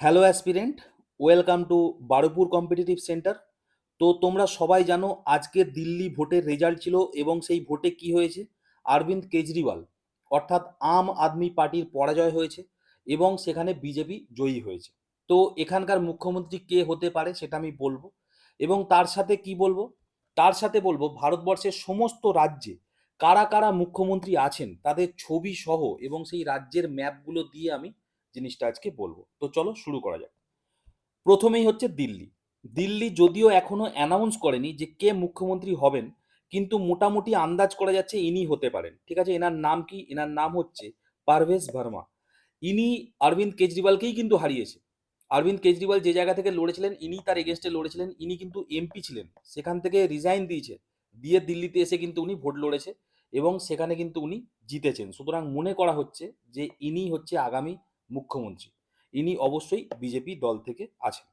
Hello aspirant welcome to Barupur competitive centre তো তোমরা সবাই জানো, আজকে দিল্লি ভোটের রেজাল্ট ছিল এবং সেই ভোটে কি হয়েছে? অরবিন্দ কেজরিওয়াল অর্থাৎ আম আদমি পার্টির পরাজয় হয়েছে এবং সেখানে বিজেপি জয়ী হয়েছে। তো এখানকার মুখ্যমন্ত্রী কে হতে পারে সেটা আমি বলব এবং তার সাথে কি বলব? তার সাথে বলব, ভারতবর্ষের সমস্ত রাজ্যে কারা কারা মুখ্যমন্ত্রী আছেন, তাদের ছবি সহ এবং সেই রাজ্যের ম্যাপগুলো দিয়ে আমি জিনিসটা আজকে বলব। তো চলো শুরু করা যাক। প্রথমেই হচ্ছে দিল্লি। দিল্লি যদিও এখনও অ্যানাউন্স করেনি যে কে মুখ্যমন্ত্রী হবেন, কিন্তু মোটামুটি আন্দাজ করা যাচ্ছে ইনি হতে পারেন। ঠিক আছে? এনার নাম কি? এনার নাম হচ্ছে পারভেজ ভার্মা। ইনি অরবিন্দ কেজরিওয়ালকেই কিন্তু হারিয়েছে। অরবিন্দ কেজরিওয়াল যে জায়গা থেকে লড়েছিলেন, ইনি তার এগেনস্টে লড়েছিলেন, ইনি কিন্তু এমপি ছিলেন। সেখান থেকে রিজাইন দিয়েছে। দিয়ে দিল্লিতে এসে কিন্তু উনি ভোট লড়েছে এবং সেখানে কিন্তু উনি জিতেছেন। সুতরাং মনে করা হচ্ছে যে ইনি হচ্ছে আগামী মুখ্যমন্ত্রী। ইনি অবশ্যই বিজেপি দল থেকে আছেন।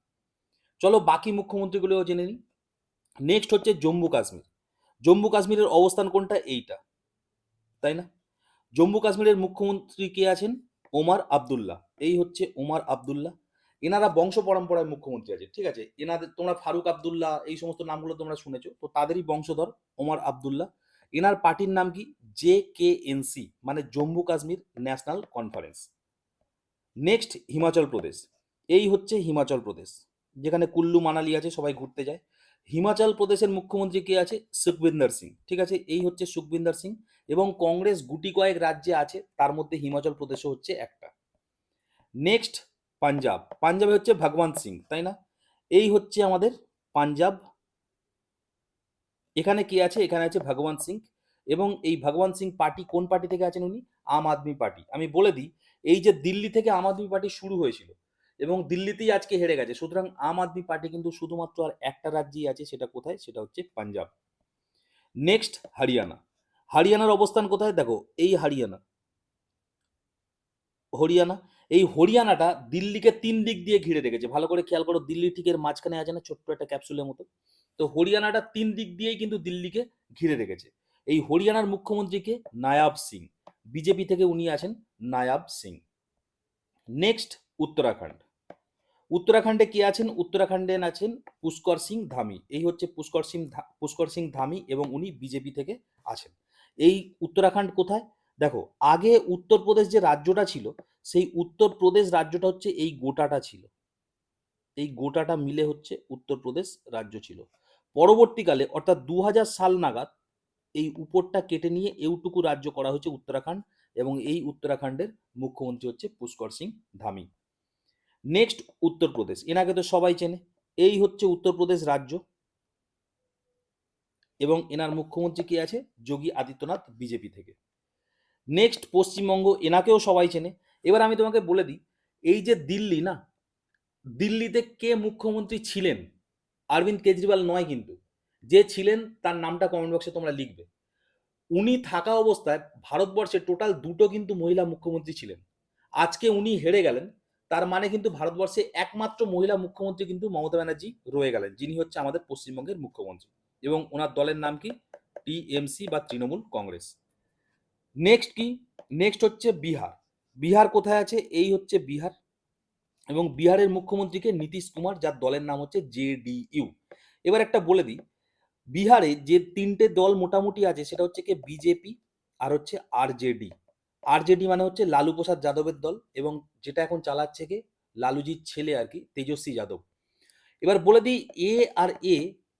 চলো বাকি মুখ্যমন্ত্রীগুলোও জেনে নিই। নেক্সট হচ্ছে জম্মু কাশ্মীর। জম্মু কাশ্মীরের অবস্থান কোনটা? এইটা। তাই না? জম্মু কাশ্মীরের মুখ্যমন্ত্রী কে আছেন? ওমার আবদুল্লাহ। এই হচ্ছে ওমার আবদুল্লাহ। এনারা বংশ পরম্পরায় মুখ্যমন্ত্রী আছে ঠিক আছে? এনাদের তোমরা ফারুক আবদুল্লাহ, এই সমস্ত নামগুলো তোমরা শুনেছো। তো তাদেরই বংশধর ওমার আবদুল্লাহ। এনার পার্টির নাম কি? জে কে এনসি মানে Jammu Kashmir national conference. Next Himachal Pradesh এই হচ্ছে হিমাচল প্রদেশ যেখানে কুল্লু মানালি আছে, সবাই ঘুরতে যায়। হিমাচল প্রদেশের মুখ্যমন্ত্রী কে আছে? সুখবিন্দর সিং ঠিক আছে? এই হচ্ছে সুখবিন্দর সিং এবং কংগ্রেস গুটি কয়েক রাজ্যে আছে, তার মধ্যে হিমাচল প্রদেশও হচ্ছে একটা। নেক্সট পাঞ্জাব পাঞ্জাবে হচ্ছে ভগবন্ত সিং তাই না? এই হচ্ছে আমাদের পাঞ্জাব এখানে কে আছে? এখানে আছে ভগবন্ত সিং এবং এই ভগবন্ত সিং পার্টি কোন পার্টি থেকে আছেন উনি? আম আদমি পার্টি। আমি বলে দিই এই যে দিল্লি থেকে আম আদমি পার্টি শুরু হয়েছিল এবং দিল্লিতেই আজকে হেরে গেছে, সুতরাং আম আদমি পার্টি কিন্তু শুধুমাত্র আর একটা রাজ্যেই আছে, সেটা কোথায়? সেটা হচ্ছে পাঞ্জাব। নেক্সট হরিয়ানা। হরিয়ানার অবস্থান কোথায়? দেখো, এই হরিয়ানা। হরিয়ানা। এই হরিয়ানাটা দিল্লিকে তিন দিক দিয়ে ঘিরে রেখেছে। ভালো করে খেয়াল করো, দিল্লি ঠিক এর মাঝখানে আছে না, ছোট্ট একটা ক্যাপসুলের মতো। তো হরিয়ানাটা তিন দিক দিয়েই কিন্তু দিল্লিকে ঘিরে রেখেছে। এই হরিয়ানার মুখ্যমন্ত্রীকে নায়াব সিং। বিজেপি থেকে উনি আছেন নায়াব সিং। নেক্সট উত্তরাখণ্ড। উত্তরাখণ্ডে কে আছেন? উত্তরাখণ্ডে আছেন পুষ্কর সিং ধামি। এই হচ্ছে পুষ্কর সিং পুষ্কর সিং ধামি এবং উনি বিজেপি থেকে আছেন। এই উত্তরাখণ্ড কোথায়? দেখো, আগে উত্তরপ্রদেশ যে রাজ্যটা ছিল, সেই উত্তরপ্রদেশ রাজ্যটা হচ্ছে এই গোটাটা ছিল। এই গোটাটা মিলে হচ্ছে উত্তরপ্রদেশ রাজ্য ছিল। পরবর্তীকালে, অর্থাৎ দু হাজার সাল নাগাদ এই উপরটা কেটে নিয়ে এইটুকু রাজ্য করা হয়েছে উত্তরাখণ্ড এবং এই উত্তরাখণ্ডের মুখ্যমন্ত্রী হচ্ছে পুষ্কর সিং ধামি। নেক্সট উত্তরপ্রদেশ। এনাকে তো সবাই চেনে, এই হচ্ছে উত্তরপ্রদেশ রাজ্য। এবং এনার মুখ্যমন্ত্রী কে আছে? যোগী আদিত্যনাথ, বিজেপি থেকে। নেক্সট পশ্চিমবঙ্গ, এনাকেও সবাই চেনে। এবার আমি তোমাকে বলে দিই, এই যে দিল্লি না, দিল্লিতে কে মুখ্যমন্ত্রী ছিলেন? অরবিন্দ কেজরিওয়াল নয় কিন্তু। যে ছিলেন তার নামটা কমেন্ট বক্সে তোমরা লিখবে। উনি থাকা অবস্থায় ভারতবর্ষে টোটাল দুটো কিন্তু মহিলা মুখ্যমন্ত্রী ছিলেন। আজকে উনি হেরে গেলেন, তার মানে কিন্তু ভারতবর্ষে একমাত্র মহিলা মুখ্যমন্ত্রী কিন্তু মমতা ব্যানার্জি রয়ে গেলেন, যিনি হচ্ছে আমাদের পশ্চিমবঙ্গের মুখ্যমন্ত্রী। এবং ওনার দলের নাম কি? টিএমসি বা তৃণমূল কংগ্রেস। নেক্সট কি? নেক্সট হচ্ছে বিহার। বিহার কোথায় আছে? এই হচ্ছে বিহার। এবং বিহারের মুখ্যমন্ত্রীকে নীতিশ কুমার, যার দলের নাম হচ্ছে জেডিইউ এবার একটা বলে দিই বিহারে যে তিনটে দল মোটামুটি আছে, সেটা হচ্ছে কি বিজেপি আর হচ্ছে আরজেডি। আরজেডি মানে হচ্ছে লালু প্রসাদ যাদবের দল এবং যেটা এখন চালাচ্ছে কে লালুজির ছেলে আর কি, তেজস্বী যাদব। এবার বলে দিই, এ আর এ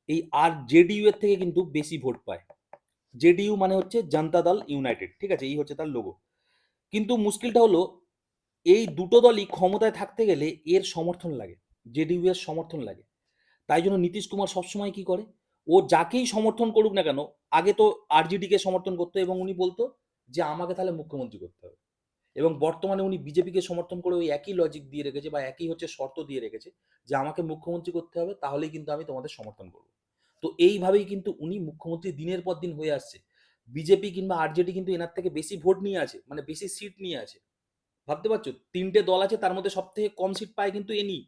এই আর জেডিইউ এর থেকে কিন্তু বেশি ভোট পায়। জেডিইউ মানে হচ্ছে জনতা দল ইউনাইটেড, ঠিক আছে? এই হচ্ছে তার লোগো কিন্তু মুশকিলটা হলো, এই দুটো দলই ক্ষমতায় থাকতে গেলে এর সমর্থন লাগে, জেডিইউ এর সমর্থন লাগে। তাই জন্য নীতিশ কুমার সবসময় কি করে? ও যাকেই সমর্থন করুক না কেন, আগে তো আরজেডিকে সমর্থন করতো এবং উনি বলতো যে আমাকে তাহলে মুখ্যমন্ত্রী করতে হবে। এবং বর্তমানে উনি বিজেপিকে সমর্থন করে ওই একই লজিক দিয়ে রেখেছে বা একই হচ্ছে শর্ত দিয়ে রেখেছে যে আমাকে মুখ্যমন্ত্রী করতে হবে, তাহলেই কিন্তু আমি তোমাদের সমর্থন করব। তো এইভাবেই কিন্তু উনি মুখ্যমন্ত্রী দিনের পর দিন হয়ে আসছে। বিজেপি কিংবা আরজেডি কিন্তু এনার থেকে বেশি ভোট নিয়ে আছে মানে বেশি সিট নিয়ে আছে। ভাবতে পারছ? তিনটে দল আছে, তার মধ্যে সব থেকে কম সিট পায় কিন্তু এনি।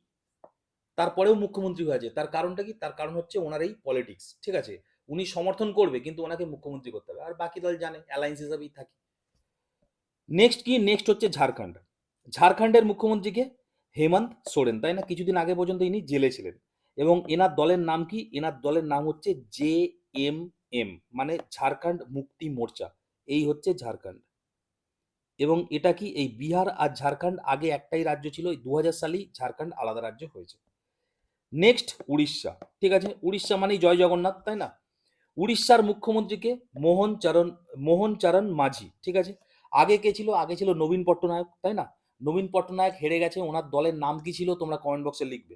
তারপরেও মুখ্যমন্ত্রী হয়েছে তার কারণটা কি? তার কারণ হচ্ছে ওনার এই পলিটিক্স ঠিক আছে? উনি সমর্থন করবে, কিন্তু ওনাকে মুখ্যমন্ত্রী করতে হবে। আর বাকি দল জানে অ্যালায়েন্স হিসাবেই থাকে। নেক্সট কি? নেক্সট হচ্ছে ঝাড়খণ্ড। ঝাড়খণ্ডের মুখ্যমন্ত্রীকে হেমন্ত সোরেন। তাই না? কিছুদিন আগে পর্যন্ত ইনি জেলে ছিলেন। এবং এনার দলের নাম কি? এনার দলের নাম হচ্ছে জে এম এম মানে ঝাড়খণ্ড মুক্তি মোর্চা। এই হচ্ছে ঝাড়খণ্ড। এবং এটা কি? এই বিহার আর ঝাড়খণ্ড আগে একটাই রাজ্য ছিল। দু হাজার সালেই ঝাড়খণ্ড আলাদা রাজ্য হয়েছে। নেক্সট উড়িষ্যা। ঠিক আছে? উড়িষ্যা মানেই জয় জগন্নাথ, তাই না? উড়িষ্যার মুখ্যমন্ত্রীকে মোহন চরণ মোহন চরণ মাঝি, ঠিক আছে? আগে কে ছিল? আগে ছিল নবীন পট্টনায়ক, তাই না? নবীন পট্টনায়ক হেরে গেছে, ওনার দলের নাম কি ছিল? তোমরা কমেন্ট বক্সে লিখবে।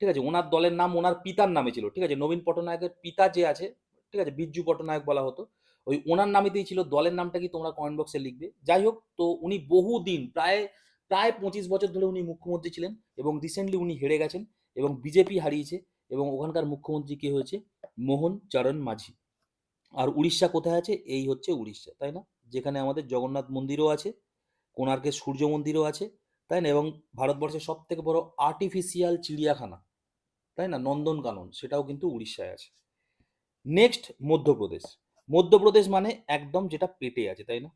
ঠিক আছে? ওনার দলের নাম ওনার পিতার নামে ছিল, ঠিক আছে? নবীন পট্টনায়কের পিতা যে আছে, ঠিক আছে? বিজ্জু পট্টনায়ক বলা হতো। ওই ওনার নামেতেই ছিল, দলের নামটা কি তোমরা কমেন্ট বক্সে লিখবে। যাই হোক, তো উনি বহুদিন, প্রায় প্রায় পঁচিশ বছর ধরে উনি মুখ্যমন্ত্রী ছিলেন এবং রিসেন্টলি উনি হেরে গেছেন। এবং বিজেপি হারিয়েছে এবং ওখানকার মুখ্যমন্ত্রী কে হয়েছে? মোহন চরণ মাঝি। আর উড়িষ্যা কোথায় আছে? এই হচ্ছে উড়িষ্যা, তাই না? যেখানে আমাদের জগন্নাথ মন্দিরও আছে কোণার্কের সূর্য মন্দিরও আছে, তাই না? এবং ভারতবর্ষের সব থেকে বড় আর্টিফিশিয়াল চিড়িয়াখানা, তাই না? নন্দনকানন, সেটাও কিন্তু উড়িষ্যায় আছে। নেক্সট মধ্যপ্রদেশ। মধ্যপ্রদেশ মানে একদম যেটা পেটে আছে, তাই না?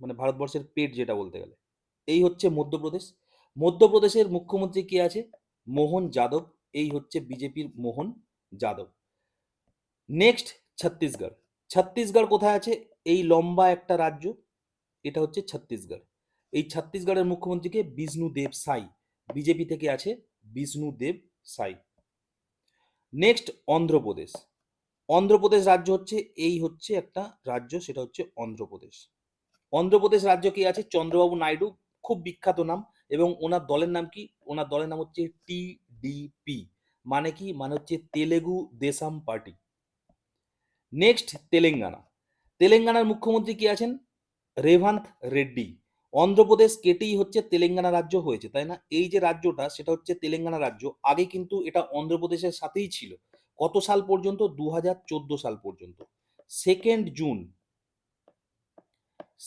মানে ভারতবর্ষের পেট যেটা বলতে গেলে। এই হচ্ছে মধ্যপ্রদেশ। মধ্যপ্রদেশের মুখ্যমন্ত্রী কে আছে? মোহন যাদব, এই হচ্ছে বিজেপির মোহন যাদব। নেক্সট ছত্তিশগড়। ছত্তিশগড় কোথায় আছে? এই লম্বা একটা রাজ্য, এটা হচ্ছে ছত্তিশগড়। এই ছত্তিশগড়ের মুখ্যমন্ত্রীকে বিষ্ণু দেব সাই, বিজেপি থেকে আছে বিষ্ণু দেব সাই। নেক্সট অন্ধ্রপ্রদেশ। অন্ধ্রপ্রদেশ রাজ্য হচ্ছে, এই হচ্ছে একটা রাজ্য, সেটা হচ্ছে অন্ধ্রপ্রদেশ। অন্ধ্রপ্রদেশ রাজ্য কি আছে? চন্দ্রবাবু নাইডু, খুব বিখ্যাত নাম। এবং ওনার দলের নাম কি? ওনার দলের নাম হচ্ছে টিডিপি মানে কি? মানে হচ্ছে তেলেগু দেশাম পার্টি। নেক্সট তেলেঙ্গানা। তেলেঙ্গানার মুখ্যমন্ত্রী কি আছেন? রেভান্ত রেড্ডি। অন্ধ্রপ্রদেশ কেটেই হচ্ছে তেলেঙ্গানা রাজ্য হয়েছে, তাই না? এই যে রাজ্যটা, সেটা হচ্ছে তেলেঙ্গানা রাজ্য। আগে কিন্তু এটা অন্ধ্রপ্রদেশের সাথেই ছিল। কত সাল পর্যন্ত? দু হাজার চোদ্দ সাল পর্যন্ত। সেকেন্ড জুন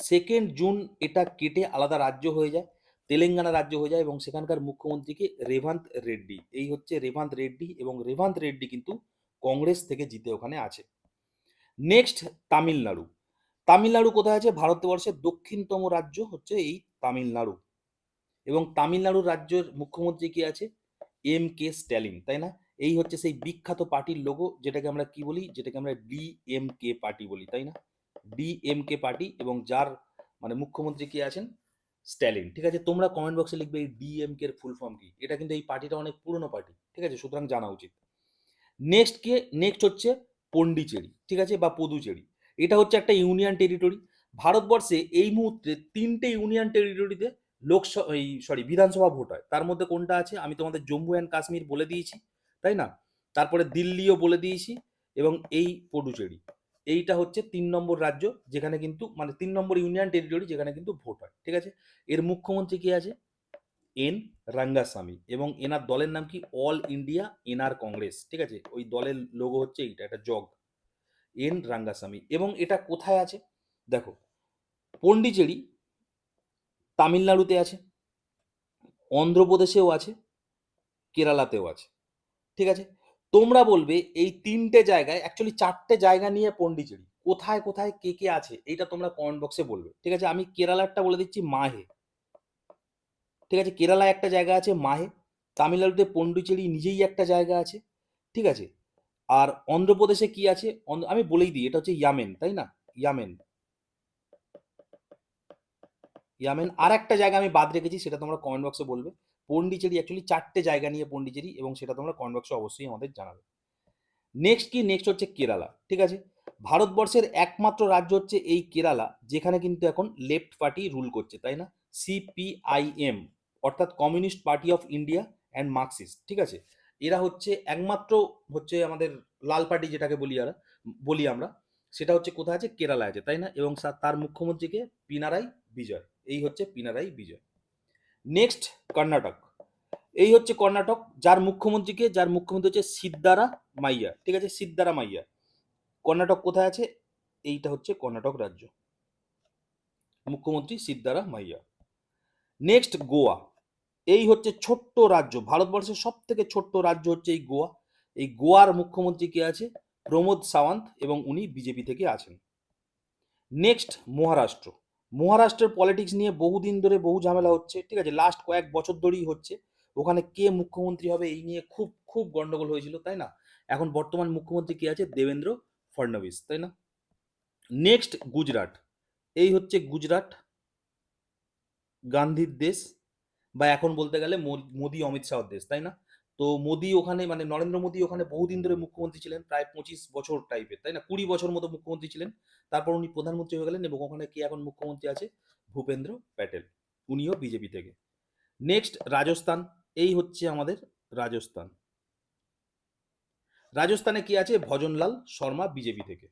সেকেন্ড জুন এটা কেটে আলাদা রাজ্য হয়ে যায়। তেলেঙ্গানা রাজ্য হয়ে যায় এবং সেখানকার মুখ্যমন্ত্রীকে রেভান্ত রেড্ডি। এই হচ্ছে রেভান্ত রেড্ডি এবং রেভান্ত রেড্ডি কিন্তু কংগ্রেস থেকে জিতে ওখানে আছে। নেক্সট তামিলনাড়ু। তামিলনাড়ু কোথায় আছে? ভারতবর্ষের দক্ষিণতম রাজ্য হচ্ছে এই তামিলনাড়ু। এবং তামিলনাড়ুর রাজ্যের মুখ্যমন্ত্রী কি আছে? এম কে স্ট্যালিন, তাই না? এই হচ্ছে সেই বিখ্যাত পার্টির লোগো যেটাকে আমরা কি বলি? যেটাকে আমরা ডিএমকে পার্টি বলি, তাই না? ডিএমকে পার্টি এবং যার মানে মুখ্যমন্ত্রী কি আছেন? স্ট্যালিন। ঠিক আছে? তোমরা কমেন্ট বক্সে লিখবে এই ডিএমকে এর ফুল ফর্ম কি? এটা কিন্তু এই পার্টিটা অনেক পুরনো পার্টি। ঠিক আছে? সুতরাং জানা উচিত। নেক্সট কে নেক্সট হচ্ছে পন্ডিচেরি। ঠিক আছে? বা পদুচেরি। এটা হচ্ছে একটা ইউনিয়ন টেরিটরি ভারতবর্ষে এই মুহূর্তে তিনটে ইউনিয়ন টেরিটরিতে লোকসভা এই সরি বিধানসভা ভোট হয়। তার মধ্যে কোনটা আছে? আমি তোমাদের জম্মু অ্যান্ড কাশ্মীর বলে দিয়েছি। তাই না? তারপরে দিল্লিও বলে দিয়েছি এবং এই পডুচেরি এইটা হচ্ছে তিন নম্বর রাজ্য যেখানে কিন্তু মানে তিন নম্বর ইউনিয়ন টেরিটরি যেখানে কিন্তু ভোট হয়, ঠিক আছে? এর মুখ্যমন্ত্রী কি আছে? এন রাঙ্গাস্বামী এবং এনার দলের নাম কি? অল ইন্ডিয়া এনআর কংগ্রেস, ঠিক আছে? ওই দলের লোগো হচ্ছে এইটা একটা জগ। এন রাঙ্গাস্বামী এবং এটা কোথায় আছে? দেখো, পন্ডিচেরি তামিলনাড়ুতে আছে, অন্ধ্রপ্রদেশেও আছে, কেরালাতেও আছে, ঠিক আছে? তোমরা বলবে এই তিনটে জায়গায় অ্যাকচুয়ালি চারটে জায়গা নিয়ে পন্ডিচেরি। কোথায় কোথায়, কে কে আছে, এইটা তোমরা কমেন্ট বক্সে বলবে। ঠিক আছে? আমি কেরালারটা বলে দিচ্ছি মাহে। ঠিক আছে? কেরালায় একটা জায়গা আছে মাহে। তামিলনাড়ুতে পন্ডিচেরি নিজেই একটা জায়গা আছে। ঠিক আছে? আর অন্ধ্রপ্রদেশে কি আছে? আমি বলেই দিই, এটা হচ্ছে ইয়ামেন, তাই না? ইয়ামেন। ইয়ামেন। আর একটা জায়গা আমি বাদ রেখেছি, সেটা তোমরা কমেন্ট বক্সে বলবে। পন্ডিচেরি অ্যাকচুয়ালি চারটে জায়গা নিয়ে পন্ডিচেরি এবং সেটা তোমরা বক্সে অবশ্যই আমাদের জানাবে। নেক্সট কি? নেক্সট হচ্ছে কেরালা, ঠিক আছে? ভারতবর্ষের একমাত্র রাজ্য হচ্ছে এই কেরালা, যেখানে কিন্তু এখন লেফট পার্টি রুল করছে, তাই না? সিপিআইএম অর্থাৎ communist party of India and Marxist ঠিক আছে? এরা হচ্ছে একমাত্র হচ্ছে আমাদের লাল পার্টি যেটাকে বলি আর, বলি আমরা, সেটা হচ্ছে কোথায় আছে? কেরালায় আছে, তাই না? এবং তার মুখ্যমন্ত্রীকে পিনারাই বিজয়, এই হচ্ছে পিনারাই বিজয়। নেক্সট কর্ণাটক। এই হচ্ছে কর্ণাটক, যার মুখ্যমন্ত্রীকে, যার মুখ্যমন্ত্রী হচ্ছে সিদ্দারা মাইয়া, ঠিক আছে? সিদ্দারা মাইয়া। কর্ণাটক কোথায় আছে? এইটা হচ্ছে কর্ণাটক রাজ্য। মুখ্যমন্ত্রী সিদ্দারা মাইয়া। নেক্সট গোয়া। এই হচ্ছে ছোট্ট রাজ্য, ভারতবর্ষের সব থেকে ছোট্ট রাজ্য হচ্ছে এই গোয়া। এই গোয়ার মুখ্যমন্ত্রী কে আছে? প্রমোদ সাওয়ান্ত এবং উনি বিজেপি থেকে আছেন। নেক্সট মহারাষ্ট্র। মহারাষ্ট্রের পলিটিক্স নিয়ে বহুদিন ধরে বহু ঝামেলা হচ্ছে, ঠিক আছে? লাস্ট কয়েক বছর ধরেই হচ্ছে। ওখানে কে মুখ্যমন্ত্রী হবে এই নিয়ে খুব খুব গন্ডগোল হয়েছিল, তাই না? এখন বর্তমান মুখ্যমন্ত্রী কে আছে? দেবেন্দ্র ফডনবিস, তাই না? নেক্সট গুজরাট। এই হচ্ছে গুজরাট, গান্ধীর দেশ, বা এখন বলতে গেলে মোদি অমিত শাহর দেশ, তাই না? তো মোদী ওখানে মানে নরেন্দ্র মোদী ওখানে বহুদিন ধরে মুখ্যমন্ত্রী ছিলেন, প্রায় পঁচিশ বছর টাইপের তাই না? কুড়ি বছর মতো মুখ্যমন্ত্রী ছিলেন। তারপর উনি প্রধানমন্ত্রী হয়ে গেলেন এবং ওখানে কে এখন মুখ্যমন্ত্রী আছে? ভূপেন্দ্র প্যাটেল, উনিও বিজেপি থেকে। নেক্সট রাজস্থান, এই হচ্ছে আমাদের রাজস্থান। রাজস্থানে কি আছে? ভজনলাল শর্মা বিজেপি থেকে।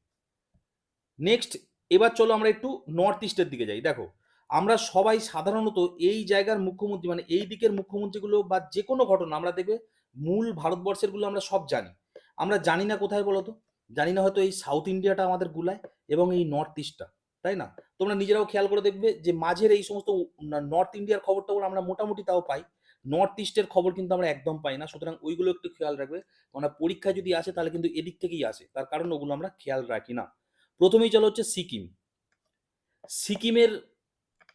নেক্সট এবার চলো আমরা একটু নর্থ ইস্টের দিকে যাই। দেখো, আমরা সবাই সাধারণত এই জায়গার মুখ্যমন্ত্রী মানে এই দিকের মুখ্যমন্ত্রীগুলো বা যে কোনো ঘটনা, আমরা দেখবে মূল ভারতবর্ষেরগুলো আমরা সব জানি। আমরা জানি না কোথায় বলো তো জানি না হয়তো এই সাউথ ইন্ডিয়াটা আমাদের গুলায় এবং এই নর্থ ইস্টটা তাই না? তোমরা নিজেরাও খেয়াল করে দেখবে যে মাঝের এই সমস্ত নর্থ ইন্ডিয়ার খবর আমরা মোটামুটি তাও পাই। নর্থ ইস্টের খবর কিন্তু আমরা একদম পাই না। সুতরাং ওইগুলো একটু খেয়াল রাখবে। কারণ পরীক্ষায় যদি আসে তাহলে কিন্তু এদিক থেকেই আসে। তার কারণ ওগুলো আমরা খেয়াল রাখি না। প্রথমেই চলো হচ্ছে সিকিম। সিকিমের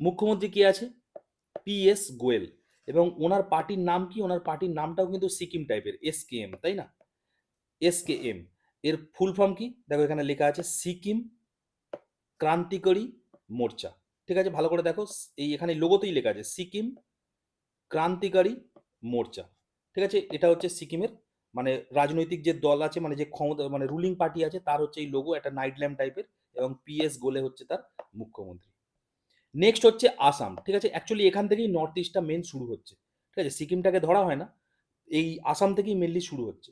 মুখ্যমন্ত্রী কে আছে? P S Golay. এবং ওনার পার্টির নাম কি? ওনার পার্টির নামটাও কিন্তু সিকিম টাইপের, এস কে এম, তাই না? S K M. এর ফুল ফর্ম কি? দেখো এখানে লেখা আছে সিকিম ক্রান্তিকারী মোর্চা। ঠিক আছে? ভালো করে দেখো, এই এখানে লোগোতেই লেখা আছে সিকিম ক্রান্তিকারী মোর্চা। ঠিক আছে? এটা হচ্ছে সিকিমের মানে রাজনৈতিক যে দল আছে মানে যে ক্ষমতা মানে রুলিং পার্টি আছে, তার হচ্ছে এই লোগো একটা নাইট ল্যাম্প টাইপের এবং পিএস গোলে হচ্ছে তার মুখ্যমন্ত্রী। নেক্সট হচ্ছে আসাম ঠিক আছে? অ্যাকচুয়ালি এখান থেকেই নর্থ ইস্টটা মেন শুরু হচ্ছে, ঠিক আছে? সিকিমটাকে ধরা হয় না, এই আসাম থেকেই মেনলি শুরু হচ্ছে।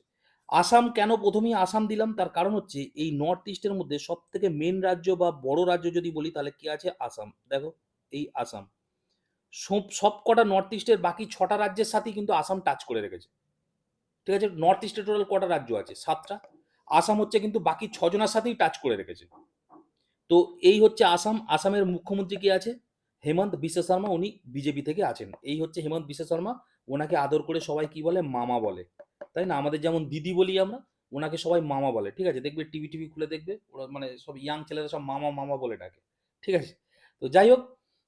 আসাম কেন প্রথমেই আসাম দিলাম? তার কারণ হচ্ছে এই নর্থ ইস্টের মধ্যে সব থেকে মেন রাজ্য বা বড় রাজ্য যদি বলি, তাহলে কি আছে? আসাম দেখো, এই আসাম সব সব কটা নর্থ ইস্টের বাকি ছটা রাজ্যের সাথেই কিন্তু আসাম টাচ করে রেখেছে। ঠিক আছে? নর্থ ইস্টে টোটাল কটা রাজ্য আছে? সাতটা। আসাম হচ্ছে কিন্তু বাকি ছজনের সাথেই টাচ করে রেখেছে। তো এই হচ্ছে আসাম। আসামের মুখ্যমন্ত্রী কি আছে? হেমন্ত বিশ্ব শর্মা। উনি বিজেপি থেকে আছেন। এই হচ্ছে হেমন্ত বিশ্ব শর্মা। ওনাকে আদর করে সবাই কি বলে? মামা বলে। তাই না? আমাদের যেমন দিদি বলি আমরা, ওনাকে সবাই মামা বলে। ঠিক আছে? দেখবে টিভি টিভি খুলে দেখবে, ওরা মানে সব ইয়াং ছেলেরা সব মামা মামা বলে ডাকে। ঠিক আছে? তো যাই হোক,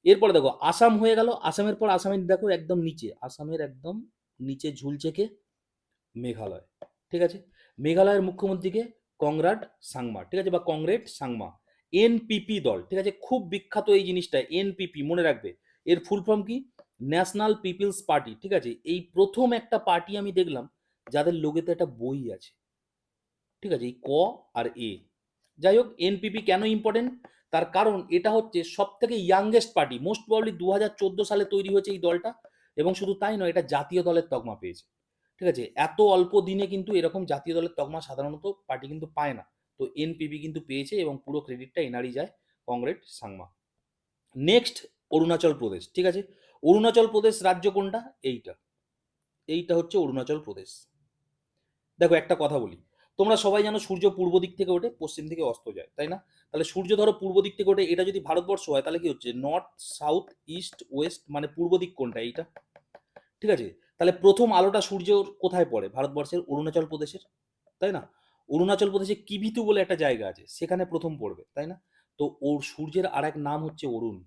এরপরে দেখো, আসাম হয়ে গেল। আসামের পর আসামের দেখো একদম নিচে। আসামের একদম নিচে ঝুলছে কে? মেঘালয়। ঠিক আছে? মেঘালয়ের মুখ্যমন্ত্রীকে কংরাড সাংমা। ঠিক আছে? বা কংরেড সাংমা। এনপিপি দল, ঠিক আছে? খুব বিখ্যাত এই জিনিসটা এনপিপি মনে রাখবে। এর ফুল ফর্ম কি? ন্যাশনাল পিপলস পার্টি ঠিক আছে? এই প্রথম একটা পার্টি আমি দেখলাম, যাদের লোগেতে একটা বই আছে। ঠিক আছে? এই ক আর এ। যাই হোক এনপিপি কেন ইম্পর্টেন্ট তার কারণ এটা হচ্ছে সব থেকে ইয়াংগেস্ট পার্টি মোস্ট প্রবলি দু হাজার চোদ্দ সালে তৈরি হয়েছে এই দলটা, এবং শুধু তাই নয়, এটা জাতীয় দলের তকমা পেয়েছে। ঠিক আছে? এত অল্প দিনে কিন্তু এরকম জাতীয় দলের তকমা সাধারণত পার্টি কিন্তু পায় না। তো এনপিপি কিন্তু পেয়েছে এবং পুরো ক্রেডিটটা এনারই যায় কংগ্রেস সাংমা। নেক্সট অরুণাচল প্রদেশ, ঠিক আছে? অরুণাচল প্রদেশ রাজ্য কোনটা? এইটা। এইটা হচ্ছে অরুণাচল প্রদেশ। দেখো একটা কথা বলি, তোমরা সবাই জানো সূর্য পূর্ব দিক থেকে ওঠে, পশ্চিম দিকে অস্ত যায়, তাই না? তাহলে সূর্য ধরো পূর্ব দিক থেকে ওঠে, এটা যদি ভারতবর্ষ হয়, তাহলে কি হচ্ছে? নর্থ সাউথ ইস্ট ওয়েস্ট মানে পূর্ব দিক কোনটা এইটা? ঠিক আছে? তাহলে প্রথম আলোটা সূর্য কোথায় পড়ে? ভারতবর্ষের, অরুণাচল প্রদেশের, তাই না? অরুণাচল প্রদেশে কিভিতু বলে একটা জায়গা আছে, সেখানে প্রথম পড়বে, তাই না? তো ওর সূর্যের আর এক নাম হচ্ছে অরুণ।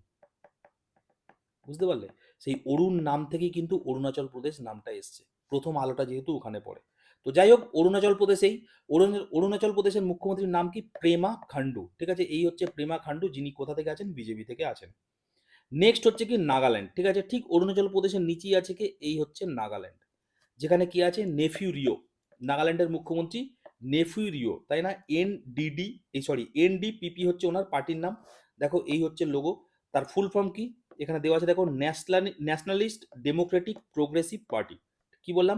বুঝতে পারলে? সেই অরুণ নাম থেকেই কিন্তু অরুণাচল প্রদেশ নামটা এসছে। প্রথম আলোটা যেহেতু ওখানে পড়ে। তো যাই হোক, অরুণাচল প্রদেশেই অরুণাচল প্রদেশের মুখ্যমন্ত্রীর নাম কি? প্রেমা খান্ডু ঠিক আছে? এই হচ্ছে প্রেমা খান্ডু যিনি কোথা থেকে আছেন? বিজেপি থেকে আছেন। নেক্সট হচ্ছে কি? নাগাল্যান্ড। ঠিক আছে? ঠিক অরুণাচল প্রদেশের নিচেই আছে কি? এই হচ্ছে নাগাল্যান্ড। যেখানে কি আছে? নেফিউ রিও। নাগাল্যান্ডের মুখ্যমন্ত্রী নেফিউ রিও তাই না? এনডিডি এই সরি এনডিপিপি হচ্ছে ওনার পার্টির নাম। দেখো, এই হচ্ছে লোগো তার ফুল ফর্ম কি? এখানে দেওয়া আছে, দেখো, national, nationalist democratic progressive party. কি বললাম?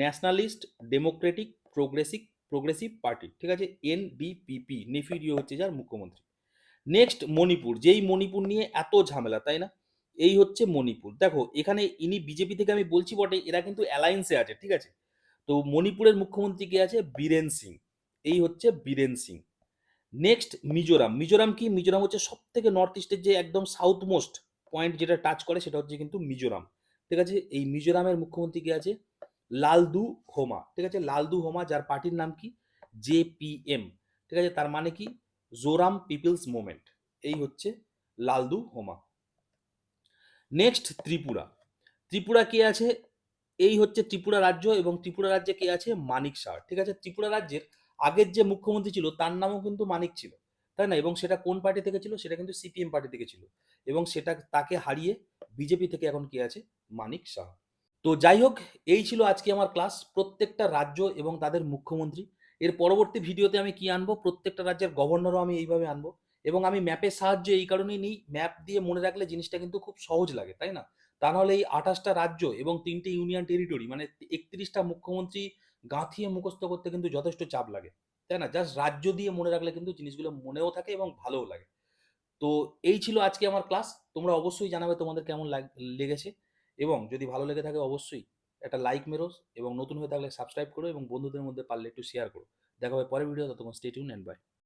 Nationalist democratic progressive progressive party. ঠিক আছে? এনডিপিপি নেফিউ রিও হচ্ছে যার মুখ্যমন্ত্রী। নেক্সট, মণিপুর। যেই মণিপুর নিয়ে এত ঝামেলা, তাই না? এই হচ্ছে মণিপুর। দেখো, এখানে ইনি বিজেপি থেকে আমি বলছি বটে, এরা কিন্তু অ্যালায়েন্সে আছে, ঠিক আছে? তো মণিপুরের মুখ্যমন্ত্রী কে আছে? বীরেন সিং। এই হচ্ছে বীরেন সিং। নেক্সট মিজোরাম। মিজোরাম কি? মিজোরাম হচ্ছে সব থেকে নর্থ ইস্টের যে একদম সাউথ মোস্ট পয়েন্ট যেটা টাচ করে, সেটা হচ্ছে কিন্তু মিজোরাম। ঠিক আছে? এই মিজোরামের মুখ্যমন্ত্রী কে আছে? লালদু হোমা। ঠিক আছে? লালদু হোমা, যার পার্টির নাম কি? জেপিএম ঠিক আছে? তার মানে কি? Zoram people's movement. এই হচ্ছে লালদু হোমা। নেক্সট ত্রিপুরা। ত্রিপুরা কে আছে? এই হচ্ছে ত্রিপুরা রাজ্য এবং ত্রিপুরা রাজ্যে কে আছে? মানিক শাহ ঠিক আছে? ত্রিপুরা রাজ্যের আগের যে মুখ্যমন্ত্রী ছিল, তার নামও কিন্তু মানিক ছিল। তাই না? এবং সেটা কোন পার্টি থেকে ছিল? সেটা কিন্তু সিপিএম পার্টি থেকে ছিল। এবং সেটা তাকে হারিয়ে বিজেপি থেকে এখন কে আছে? মানিক শাহ তো যাই হোক, এই ছিল আজকে আমার ক্লাস প্রত্যেকটা রাজ্য এবং তাদের মুখ্যমন্ত্রী। এর পরবর্তী ভিডিওতে আমি কি আনব? প্রত্যেকটা রাজ্যের গভর্নরও আমি এইভাবে আনব। এবং আমি ম্যাপের সাহায্য এই কারণেই নিই। ম্যাপ দিয়ে মনে রাখলে জিনিসটা কিন্তু খুব সহজ লাগে, তাই না? তা নাহলে এই আঠাশটা রাজ্য এবং তিনটে ইউনিয়ন টেরিটরি মানে একত্রিশটা মুখ্যমন্ত্রী গাঁথিয়ে মুখস্থ করতে কিন্তু যথেষ্ট চাপ লাগে। তাই না? জাস্ট রাজ্য দিয়ে মনে রাখলে কিন্তু জিনিসগুলো মনেও থাকে এবং ভালোও লাগে। তো এই ছিল আজকে আমার ক্লাস তোমরা অবশ্যই জানাবে তোমাদের কেমন লাগ- লেগেছে। এবং যদি ভালো লেগে থাকে অবশ্যই একটা লাইক মেরো এবং নতুন হয়ে থাকলে সাবস্ক্রাইব করো এবং বন্ধুদের মধ্যে পারলে একটু শেয়ার করো। দেখা হবে পরের ভিডিও ততক্ষণ স্টে টিউন অ্যান্ড বাই